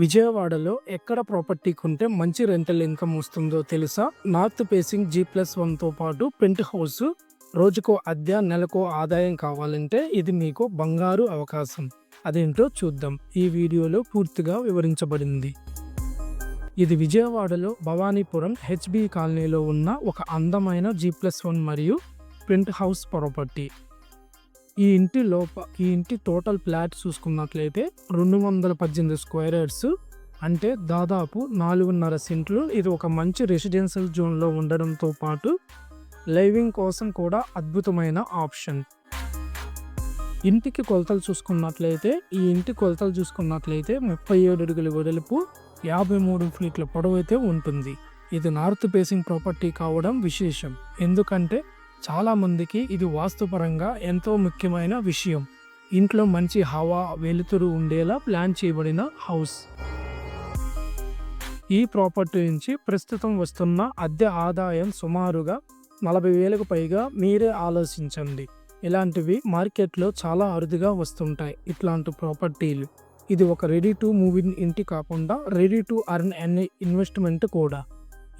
విజయవాడలో ఎక్కడ ప్రాపర్టీ కొంటే మంచి రెంటల్ ఇన్కమ్ వస్తుందో తెలుసా? నార్త్ ఫేసింగ్ జీ ప్లస్ వన్తో పాటు పెంట్ హౌస్ రోజుకో అద్దె నెలకో ఆదాయం కావాలంటే ఇది మీకు బంగారు అవకాశం. అదేంటో చూద్దాం. ఈ వీడియోలో పూర్తిగా వివరించబడింది. ఇది విజయవాడలో భవానీపురం హెచ్బి కాలనీలో ఉన్న ఒక అందమైన జీ ప్లస్ వన్ మరియు ప్రింట్ హౌస్ ప్రాపర్టీ. ఈ ఇంటి లోప ఈ ఇంటి టోటల్ ఫ్లాట్ చూసుకున్నట్లయితే రెండు వందల పద్దెనిమిది స్క్వేర్ యార్డ్స్ అంటే దాదాపు నాలుగున్నర సెంట్లు. ఇది ఒక మంచి రెసిడెన్షియల్ జోన్లో ఉండడంతో పాటు లైవింగ్ కోసం కూడా అద్భుతమైన ఆప్షన్ ఇంటికి కొలతలు చూసుకున్నట్లయితే ఈ ఇంటి కొలతలు చూసుకున్నట్లయితే ముప్పై ఏడు అడుగుల వెడల్పు యాభై మూడు ఫీట్ల పొడవైతే ఉంటుంది. ఇది నార్త్ ఫేసింగ్ ప్రాపర్టీ కావడం విశేషం. ఎందుకంటే చాలామందికి ఇది వాస్తుపరంగా ఎంతో ముఖ్యమైన విషయం. ఇంట్లో మంచి హవా వెలుతురు ఉండేలా ప్లాన్ చేయబడిన హౌస్. ఈ ప్రాపర్టీ నుంచి ప్రస్తుతం వస్తున్న అద్దె ఆదాయం సుమారుగా నలభై వేలకు పైగా మీరే ఆలోచించండి. ఇలాంటివి మార్కెట్లో చాలా అరుదుగా వస్తుంటాయి ఇట్లాంటి ప్రాపర్టీలు. ఇది ఒక రెడీ టు మూవ్ ఇన్ ఇంటి కాకుండా ready to earn an investment కూడా.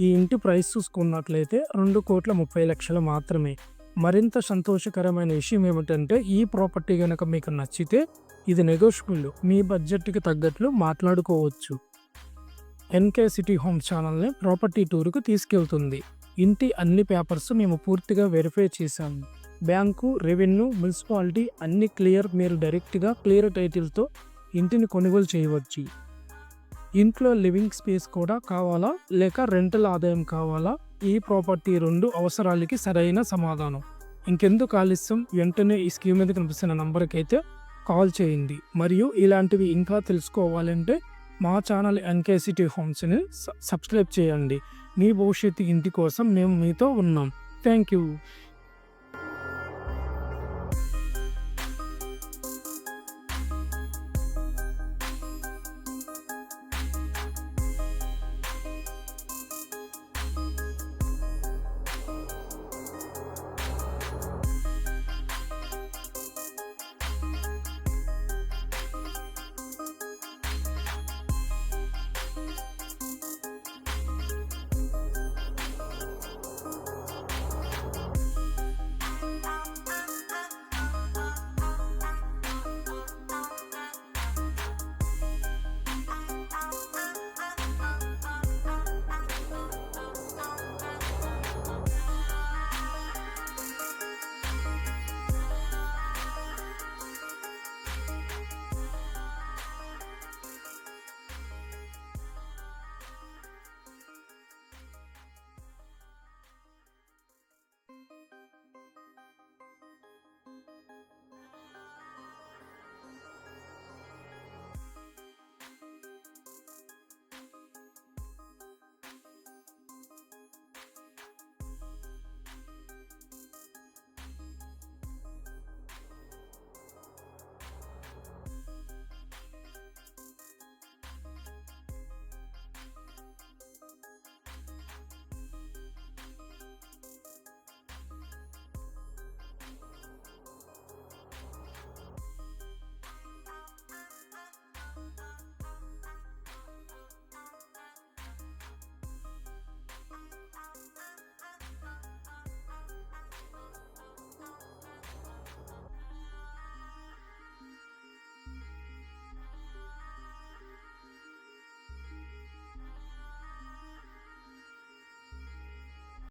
ఈ ఇంటి ప్రైస్ చూసుకున్నట్లయితే రెండు కోట్ల ముప్పై లక్షలు మాత్రమే. మరింత సంతోషకరమైన విషయం ఏమిటంటే ఈ ప్రాపర్టీ కనుక మీకు నచ్చితే ఇది నెగోషియబుల్. మీ బడ్జెట్కి తగ్గట్లు మాట్లాడుకోవచ్చు. ఎన్కే సిటీ హోమ్ ఛానల్ని ప్రాపర్టీ టూర్కు తీసుకెళ్తుంది. ఇంటి అన్ని పేపర్స్ మేము పూర్తిగా వెరిఫై చేశాము బ్యాంకు రెవెన్యూ మున్సిపాలిటీ అన్ని క్లియర్. మీరు డైరెక్ట్గా క్లియర్ టైటిల్తో ఇంటిని కొనుగోలు చేయవచ్చు. ఇంట్లో లివింగ్ స్పేస్ కూడా కావాలా? లేక రెంటల్ ఆదాయం కావాలా? ఈ ప్రాపర్టీ రెండు అవసరాలకి సరైన సమాధానం. ఇంకెందుకు ఆలస్యం? వెంటనే ఈ స్కీమ్ మీద కనిపిస్తున్న నంబర్కి అయితే కాల్ చేయండి. మరియు ఇలాంటివి ఇంకా తెలుసుకోవాలంటే మా ఛానల్ ఎన్కేసిటీ హోమ్స్ని సబ్స్క్రైబ్ చేయండి. మీ భవిష్యత్తు ఇంటి కోసం మేము మీతో ఉన్నాం. Thank you.